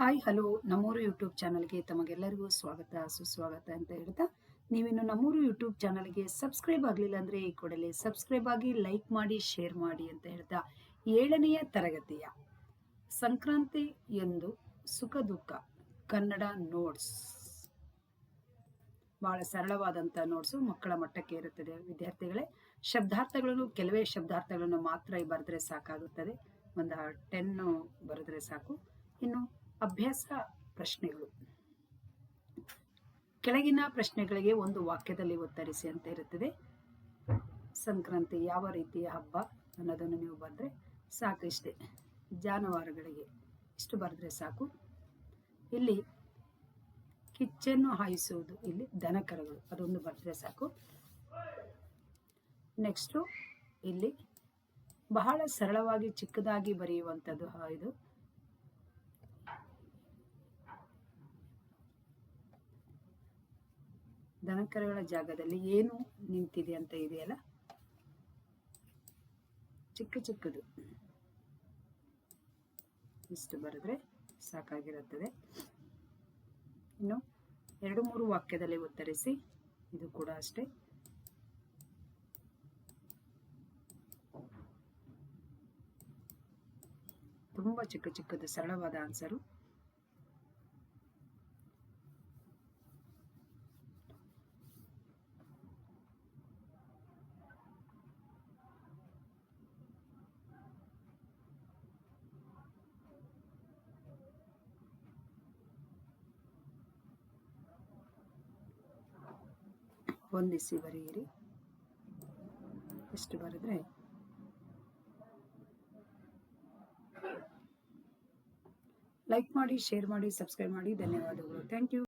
Hi, hello. ನಮ್ಮೂರು YouTube ಚಾನಲ್ಗೆ ತಮಗೆಲ್ಲರಿಗೂ ಸ್ವಾಗತ, ಸುಸ್ವಾಗತ ಅಂತ ಹೇಳ್ತಾ, ನೀವಿನ್ನು ನಮ್ಮೂರು ಯೂಟ್ಯೂಬ್ ಚಾನಲ್ಗೆ ಸಬ್ಸ್ಕ್ರೈಬ್ ಆಗಲಿಲ್ಲ ಅಂದರೆ ಈ ಕೂಡಲೇ ಸಬ್ಸ್ಕ್ರೈಬ್ ಆಗಿ ಲೈಕ್ ಮಾಡಿ, ಶೇರ್ ಮಾಡಿ ಅಂತ ಹೇಳ್ತಾ, ಏಳನೆಯ ತರಗತಿಯ ಸಂಕ್ರಾಂತಿ ಎಂದು ಸುಖ ದುಃಖ ಕನ್ನಡ ನೋಟ್ಸ್. ಬಹಳ ಸರಳವಾದಂಥ ನೋಟ್ಸು, ಮಕ್ಕಳ ಮಟ್ಟಕ್ಕೆ ಇರುತ್ತದೆ. ವಿದ್ಯಾರ್ಥಿಗಳೇ, ಶಬ್ದಾರ್ಥಗಳನ್ನು, ಕೆಲವೇ ಶಬ್ದಾರ್ಥಗಳನ್ನು ಮಾತ್ರ ಬರೆದ್ರೆ ಸಾಕಾಗುತ್ತದೆ. ಒಂದು ಟೆನ್ನು ಬರೆದ್ರೆ ಸಾಕು. ಇನ್ನು ಅಭ್ಯಾಸ ಪ್ರಶ್ನೆಗಳು. ಕೆಳಗಿನ ಪ್ರಶ್ನೆಗಳಿಗೆ ಒಂದು ವಾಕ್ಯದಲ್ಲಿ ಉತ್ತರಿಸಿ ಅಂತ ಇರುತ್ತದೆ. ಸಂಕ್ರಾಂತಿ ಯಾವ ರೀತಿಯ ಹಬ್ಬ ಅನ್ನೋದನ್ನು ನೀವು ಬರೆದ್ರೆ ಸಾಕು ಇಷ್ಟೇ. ಜಾನುವಾರುಗಳಿಗೆ ಇಷ್ಟು ಬರೆದ್ರೆ ಸಾಕು. ಇಲ್ಲಿ ಕಿಚ್ಚನ್ನು ಹಾಯಿಸುವುದು, ಇಲ್ಲಿ ದನಕರಗಳು, ಅದೊಂದು ಬರೆದ್ರೆ ಸಾಕು. ನೆಕ್ಸ್ಟು ಇಲ್ಲಿ ಬಹಳ ಸರಳವಾಗಿ ಚಿಕ್ಕದಾಗಿ ಬರೆಯುವಂಥದ್ದು ಇದು. ದನಕರಗಳ ಜಾಗದಲ್ಲಿ ಏನು ನಿಂತಿದೆ ಅಂತ ಇದೆಯಲ್ಲ? ಚಿಕ್ಕ ಚಿಕ್ಕದು. ಇಷ್ಟು ಬರೆದ್ರೆ ಸಾಕಾಗಿರುತ್ತದೆ. ಇನ್ನು ಎರಡು ಮೂರು ವಾಕ್ಯದಲ್ಲಿ ಉತ್ತರಿಸಿ, ಇದು ಕೂಡ ಅಷ್ಟೇ. ತುಂಬ ಚಿಕ್ಕ ಚಿಕ್ಕದು, ಸರಳವಾದ ಆನ್ಸರು ಹೊಂದಿಸಿ ಬರೆಯಿರಿ. ಎಷ್ಟು ಬರೆದ್ರೆ? ಲೈಕ್ ಮಾಡಿ ಶೇರ್ ಮಾಡಿ ಸಬ್ಸ್ಕ್ರೈಬ್ ಮಾಡಿ. ಧನ್ಯವಾದಗಳು. Thank you